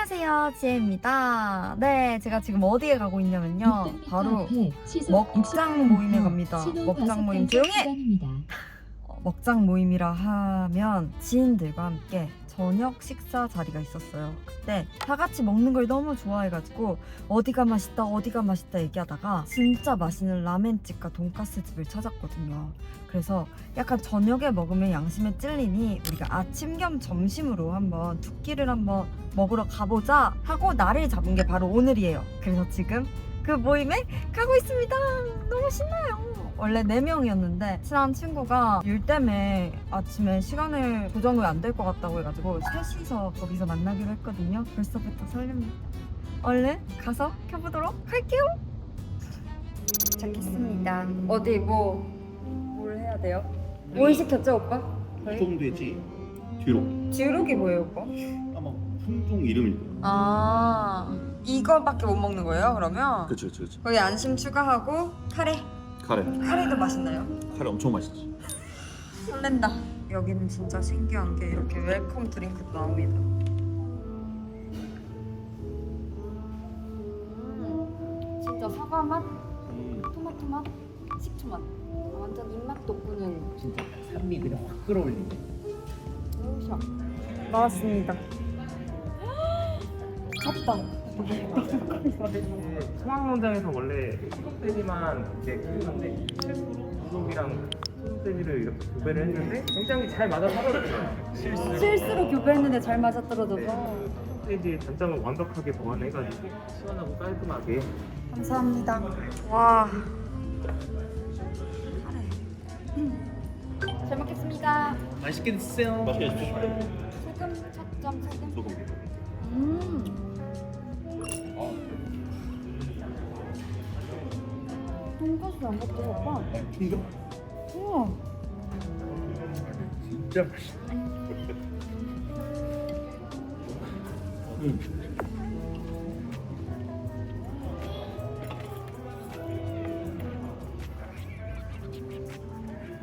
안녕하세요, 지혜입니다. 네, 제가 지금 어디에 가고 있냐면요. 바로 먹장 모임에 갑니다. 먹장 모임 조용히 해! 어, 먹장 모임이라 하면 지인들과 함께 저녁 식사 자리가 있었어요. 그때 다 같이 먹는 걸 너무 좋아해가지고 어디가 맛있다 어디가 맛있다 얘기하다가 진짜 맛있는 라멘집과 돈가스 집을 찾았거든요. 그래서 약간 저녁에 먹으면 양심에 찔리니 우리가 아침 겸 점심으로 한번 두 끼를 한번 먹으러 가보자 하고 날을 잡은 게 바로 오늘이에요. 그래서 지금 그 모임에 가고 있습니다. 너무 신나요. 원래 4명이었는데 친한 친구가 일 때문에 아침에 시간을 조정이 안 될 것 같다고 해가지고 셋이서 거기서 만나기로 했거든요. 벌써부터 설렙니다. 얼른 가서 켜보도록 할게요. 도착했습니다. 어디 뭐, 뭘 해야 돼요? 뭘 시켰죠 오빠? 풍동돼지 뒤로 지우룩이 뭐예요 오빠? 아마 품종 이름일 거야. 아 이거밖에 못 먹는 거예요 그러면? 그렇죠, 그렇죠. 거기 안심 추가하고 카레 카레. 카레도 맛있나요? 카레 엄청 맛있지. 설렌다. 여기는 진짜 신기한 게 이렇게 웰컴 드링크도 나옵니다. 음, 진짜 사과 맛, 토마토 맛, 식초 맛? 아, 완전 입맛 돋구는 진짜 산미 그냥 확 끌어올리네. 오샤 나왔습니다. 쳤다 소방농장에서 원래 소독돼지만 이제 키우는데 실수로 부속이랑 소독돼지를 이렇게 구별을 했는데 굉장히 잘 맞아 떨어졌어요. 실수. 실수로 교배했는데 잘 맞아 떨어져서 소독돼지의 단점을 완벽하게 보완해가지고 시원하고 깔끔하게 감사합니다 와 잘 먹겠습니다 맛있게 드세요. 맛있게 드십시오. 소금 첫점 소금 안 먹고 오빠? 풍경? 우와. 진짜 맛있어.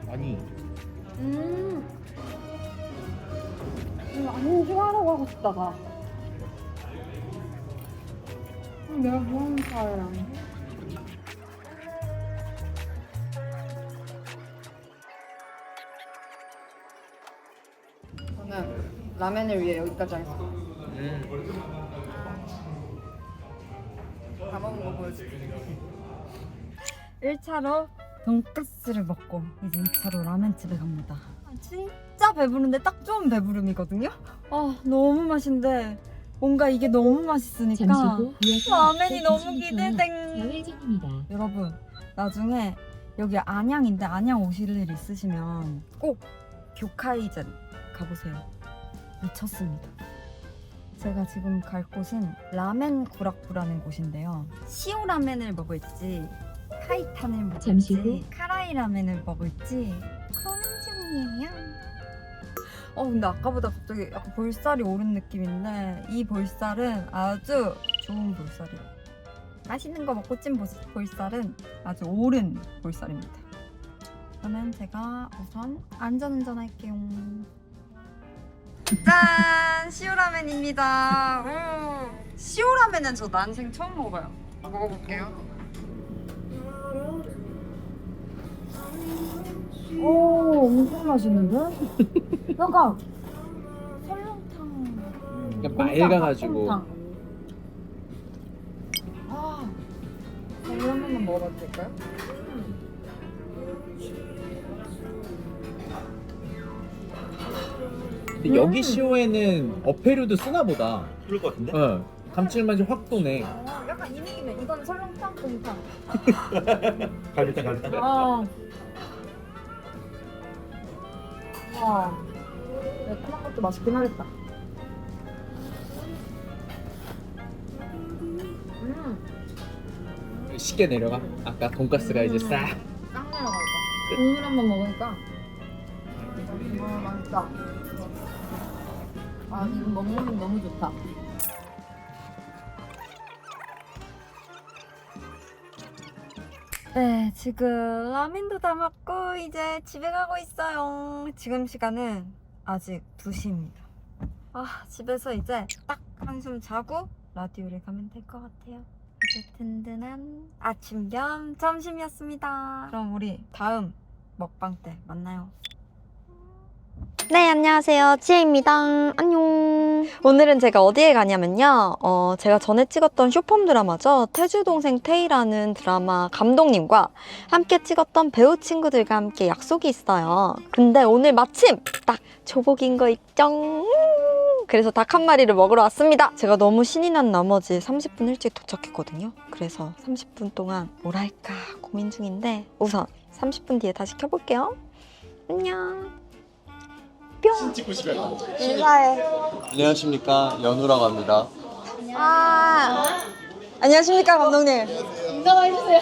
아니 음. 이거 안주하러 가고 싶다가. 음, 내가 좋아하는 사람. 저는 라면을 위해 여기까지 하겠습니다. 다 먹은 거 보여줄게요. 1차로 돈가스를 먹고 이제 2차로 라면집에 갑니다. 아, 진짜 배부른데 딱 좋은 배부름이거든요? 아 너무 맛있는데 뭔가 이게 너무 맛있으니까 라면이 너무 기대돼. 야외전입니다. 여러분 나중에 여기 안양인데 안양 오실 일 있으시면 꼭 교카이젠 가보세요. 미쳤습니다. 제가 지금 갈 곳은 라멘 구락부라는 곳인데요. 시오 라멘을 먹을지 카이탄을 먹을지 잠시 후. 카라이 라멘을 먹을지 고민 중이에요. 어 근데 아까보다 갑자기 약간 볼살이 오른 느낌인데 이 볼살은 아주 좋은 볼살이에요. 맛있는 거 먹고 찐 볼- 볼살은 아주 오른 볼살입니다. 그러면 제가 우선 안전운전 할게요. 짠! 시오라면입니다. 오. 시오라면은 저 난생 처음 먹어봐요. 먹어볼게요. 오, 엄청 맛있는데? 약간 설렁탕. 그러니까 맑아가지고 닭볶음탕. 아, 이거 한 번만 먹어봐도 될까요? 근데 여기 시오에는 어패류도 쓰나 보다. 그럴 것 같은데? 어. 감칠맛이 확 도네. 어, 약간 이 느낌이야. 이건 설렁탕, 곰탕. 갈비탕, 갈비탕. 아. 와. 매콤한 것도 맛있긴 하겠다. 음, 시계 내려가. 아까 돈가스가 이제 싹. 짱 내려갈까. 국물 한번 먹으니까. 아, 맛있다. 아, 지금 먹는 너무 좋다. 네, 지금 라면도 다 먹고 이제 집에 가고 있어요. 지금 시간은 아직 2시입니다. 아, 집에서 이제 딱 한숨 자고 라디오를 가면 될 것 같아요. 아주 든든한 아침 겸 점심이었습니다. 그럼 우리 다음 먹방 때 만나요. 네, 안녕하세요. 지혜입니다. 안녕. 오늘은 제가 어디에 가냐면요. 어, 제가 전에 찍었던 쇼폼 드라마죠. 태주동생 테이라는 드라마 감독님과 함께 찍었던 배우 친구들과 함께 약속이 있어요. 근데 오늘 마침 딱 조복인 거 있죠? 음, 그래서 닭 한 마리를 먹으러 왔습니다. 제가 너무 신이 난 나머지 30분 일찍 도착했거든요. 그래서 30분 동안 뭘 할까 고민 중인데 우선 30분 뒤에 다시 켜볼게요. 안녕. 뿅. 인사해. 안녕하십니까 연우라고 합니다. 아. 안녕하십니까 감독님. 인사해주세요.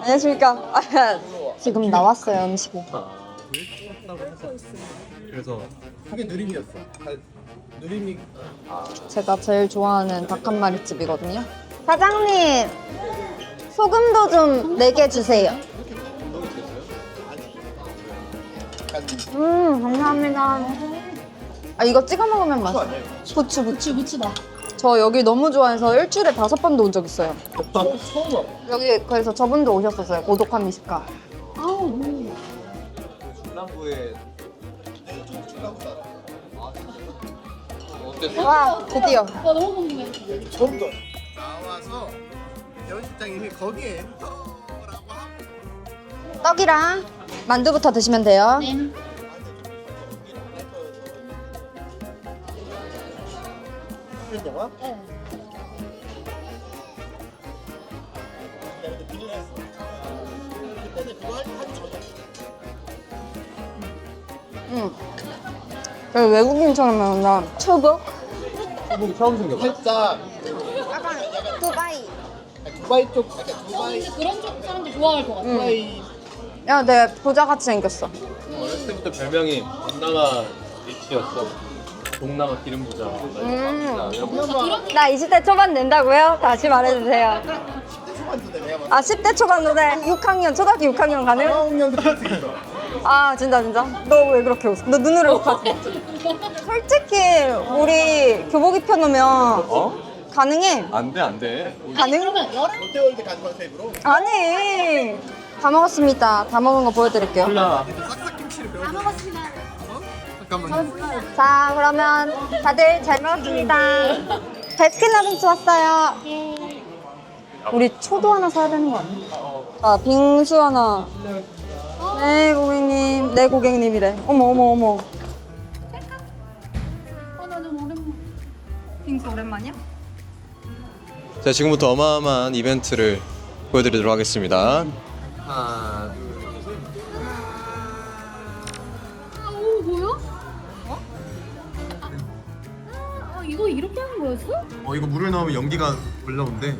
안녕하십니까. 아, 지금 나왔어요 음식이. 그래서 그게 누림이었어. 누림이 제가 제일 좋아하는 닭 한 마리 집이거든요. 사장님 소금도 좀 4개 주세요. 음 감사합니다. 아 이거 찍어 먹으면 맛있어. 부추 부추 부추다. 저 여기 너무 좋아해서 일주일에 다섯 번도 온 적 있어요. 처음 와. 여기 그래서 저분도 오셨었어요. 고독한 미식가. 중남부에 어땠어? 와 드디어. 나 너무 궁금해. 처음 더 나와서 연습장님이 거기에 떡이랑 만두부터 드시면 돼요. 네. 응. 그 외국인처럼. 초복? 한국 처음 생겼어. 살짝 약간 두바이. 두바이 쪽 약간 두바이 근데 그런 쪽 사람들 좋아할 것 같아. 두바이 야, 내 부자같이 생겼어. 어렸을 때부터 별명이 동남아 리치였어. 동남아 기름 부자. 음. 나 20대 초반 된다고요? 다시 말해주세요. 아, 10대 초반도 돼. 6학년, 초등학교 6학년 가능? 4학년도 아, 진짜, 진짜. 너 왜 그렇게 웃어? 너 눈으로 욕하지? 솔직히, 우리 교복 입혀놓으면 어? 가능해. 안 돼 안 돼. 가능? 그러면 여름 롯데월드 간 컨셉으로 아니. 다 먹었습니다. 다 먹은 거 보여드릴게요. 콜라. 다 먹었습니다. 잠깐만. 자, 그러면 다들 잘 먹었습니다. 베스킨라빈스 왔어요. 우리 초도 하나 사야 되는 거 아니야? 아, 빙수 하나. 네, 고객님. 네, 고객님이래. 어머, 어머, 어머. 오랜만. 빙수 오랜만이야? 자 지금부터 어마어마한 이벤트를 보여드리도록 하겠습니다. 하나, 아, 오, 뭐야? 어? 아, 아, 이거 이렇게 하는 거였어? 어 이거 물을 넣으면 연기가 올라온대.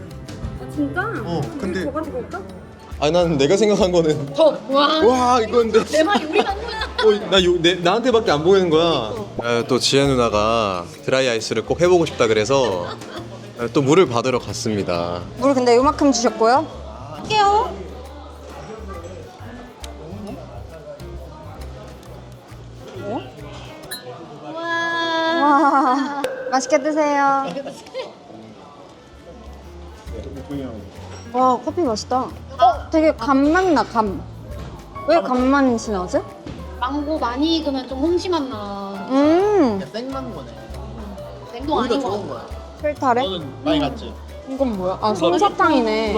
진짜? 어 근데 더 가지고 올까? 아난 내가 생각한 거는 더. 와. 와 이건데 내 말이 우리. 어, 나 요, 내, 나한테밖에 안 보이는 거야. 아, 또 지혜 누나가 드라이 아이스를 꼭 해보고 싶다 그래서 아, 또 물을 받으러 갔습니다. 물 근데 요만큼 주셨고요. 할게요. 맛있게 드세요. 와, 커피 맛있다. 어, 되게 감맛 나, 감. 왜 감맛이 나지? 망고 많이 익으면 좀 홍시맛 나. 음, 생만 거네. 냉동 아닌 거 같아. 필타래? 많이 갔지. 이건 뭐야? 아, 솜사탕이네.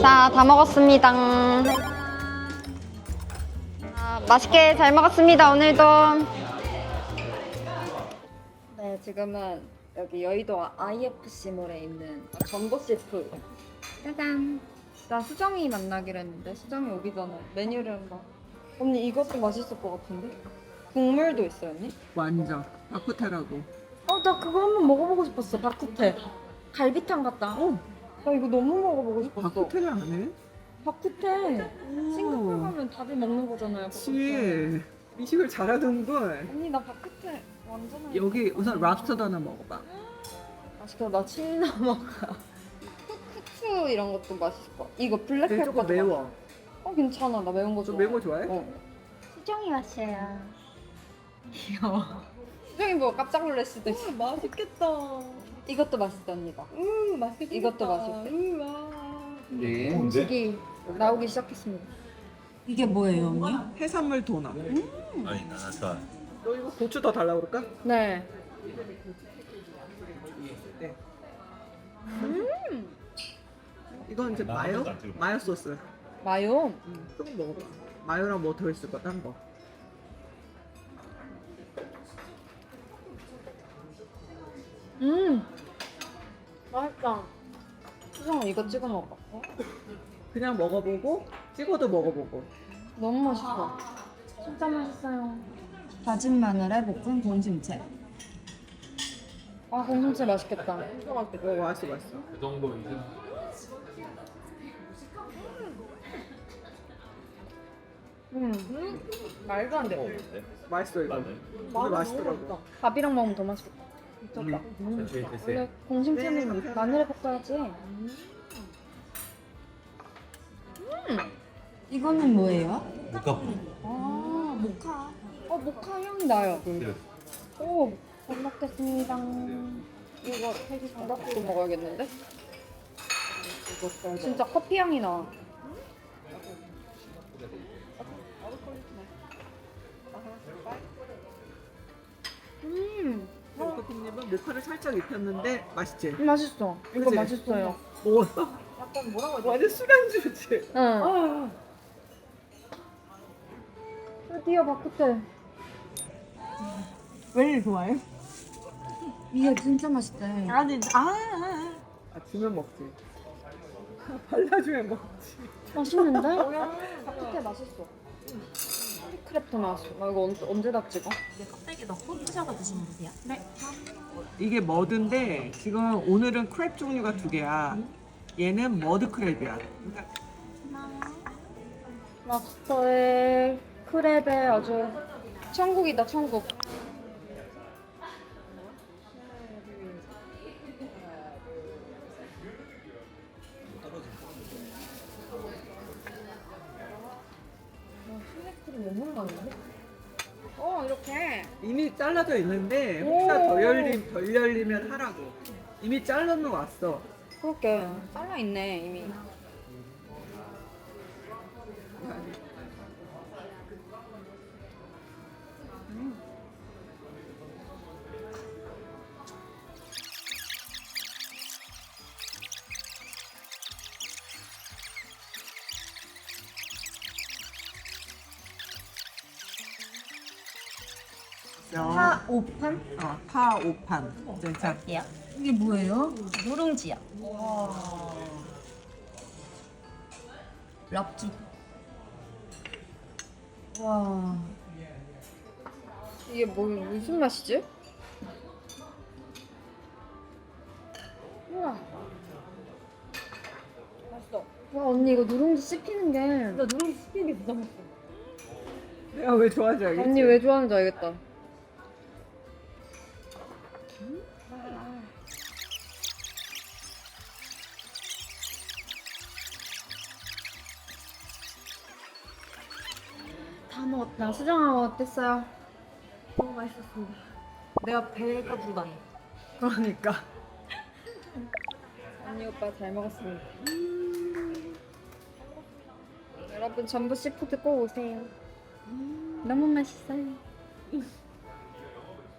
자, 다 먹었습니다. 아, 맛있게 잘 먹었습니다, 오늘도. 네, 지금은 여기 여의도 IFC몰에 있는 전보 셰프. 짜잔. 나 수정이 만나기로 했는데, 수정이 오기 전에 메뉴를 막. 언니, 이것도 맛있을 것 같은데? 국물도 있어요, 언니? 완전 바쿠테라고 어, 나 그거 한번 먹어보고 싶었어. 바쿠테. 갈비탕 같다. 어. 나 이거 너무 먹어보고 싶었어. 바쿠테를 안 해? 바쿠테. 싱가포르 가면 다들 먹는 거잖아요. 그치 미식을 잘하는걸 언니 나 바쿠테 완전. 여기 우선 랍스터도 하나 먹어봐 맛있겠다. 나 침나 먹어. 후추 이런 것도 맛있을. 이거 근데 블랙페퍼. 조금 매워 어 괜찮아. 나 매운 거좀 좋아. 매운 거 좋아해? 어. 수정이 왔어요. 귀여워. 수정이 보고 깜짝 놀랄 수도 있어. 맛있겠다. 이것도 맛있답니다. 음, 맛있겠다. 이것도 맛있대. 음, 와. 네. 음식이 나오기 시작했습니다. 이게 뭐예요, 언니? 해산물 도넛. 아니 나사. 너 이거 고추 더 달라고 그럴까? 네. 네. 이건 이제 마요? 마요 소스. 마요. 음, 조금 먹어봐. 마요랑 뭐 들어있을 거다 한 거. 음. 맛있다. 수정 이거 찍어 먹어. 그냥 먹어보고 찍어도 먹어보고. 너무 맛있어. 진짜 맛있어요. 다진 마늘에 볶은 공심채. 아 공심채 맛있겠다. 어, 맛있어 맛있어. 그 정도 이제 음. 말도 안 돼. 맛있어 이거. 마늘. 근데 맛있더라고. 밥이랑 먹으면 더 맛있겠다. 미쳤다. 천천히 원래 드세요. 공심채는 마늘에 볶아야지. 이거는 뭐예요? 모카포. 아 모카. 어 모카 향이 나요. 네. 오, 잘 먹겠습니다. 이거 바닥으로 먹어야겠는데? 진짜 커피 향이 나. 음, 커피님은 모카를 살짝 입혔는데 맛있지? 맛있어. 이거 그치? 맛있어요. 먹었어? 약간 뭐라고 해야 완전 술안주지? 응. 드디어 바꾸대. 왜 이리 좋아해? 이게 진짜 맛있대. 아니, 아. 아 주면 먹지. 발라주면 먹지. 맛있는데? 바꾸대 맛있어. 크랩도 나왔어. 나 이거 언제, 언제 다 찍어? 껍데기 넣고 푸셔서 드시면 되세요. 네. 이게 머드인데 지금 오늘은 크랩 종류가 두 개야. 얘는 머드 크랩이야. 그러니까 랍스터에 크랩에 아주 천국이다 천국. 어 이렇게 이미 잘라져 있는데 혹시나 더 열림 덜 열리면 하라고. 이미 잘라는 왔어. 그렇게 잘라 있네 이미. 오판? 어, 파 오판. 이제 자, 예. 이게 뭐예요? 누룽지요. 랍지. 와. 이게 뭐 무슨 맛이지? 우와. 맛있어. 와 언니 이거 누룽지 씹히는 게. 나 누룽지 씹히는 게 진짜 맛있어. 내가 왜 좋아하는지 알겠지? 언니 왜 좋아하는지 알겠다. 먹었다. 수정아 어땠어요? 너무 맛있었습니다. 내가 배가 부르다니. 그러니까. 언니 오빠 잘 먹었습니다. 여러분 전부 시푸드 꼭 오세요. 너무 맛있어요.